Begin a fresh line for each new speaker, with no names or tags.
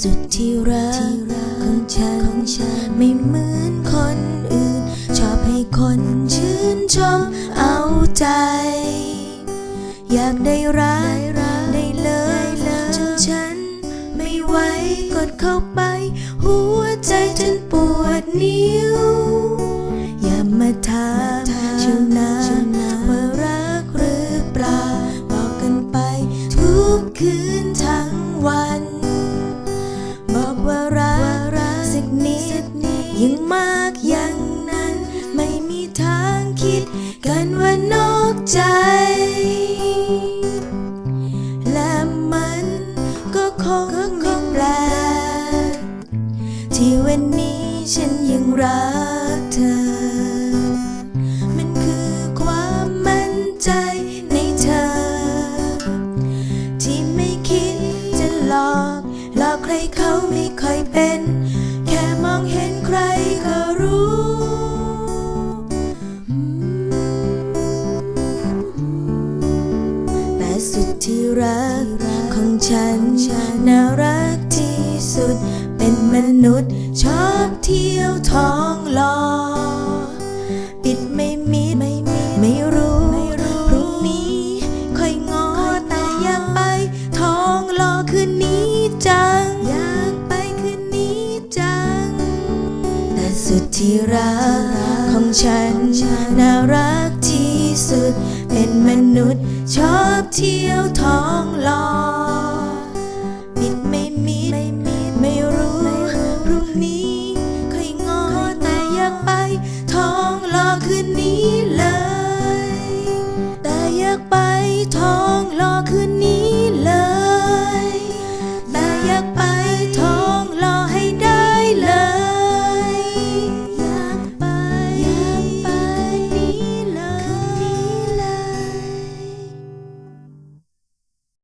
สุดที่รักของฉัน ไม่เหมือนคนอื่น ชอบให้คนชื่นชมเอาใจ อยากได้รักได้เลยจนฉัน ไม่ไหวกดเข้าไป หัวใจจนปวดนิ้ว อย่ามาถามชูนาว่ารักหรือเปล่าบอกกันไป ทุกคืนทั้งวัน ว่ารักสักนิดยังมากอย่างนั้น ไม่มีทางคิดกันว่านอกใจ และมันก็คงไม่แปลกที่วันนี้ฉันยังรัก ใครเขาไม่ค่อยเป็น แค่มองเห็นใครก็รู้แต่สุดที่รักของฉันน่ารักที่สุด เป็นมนุษย์ชอบเที่ยวท้อง สุดที่รักของฉัน น่ารักที่สุด เป็นมนุษย์ชอบเที่ยวท้องหลอปิดไม่มิดไม่รู้พรุ่งนี้ค่อยงอแต่อยากไปท้องหลอคืนนี้เลย แต่อยากไปท้องลอคืนนี้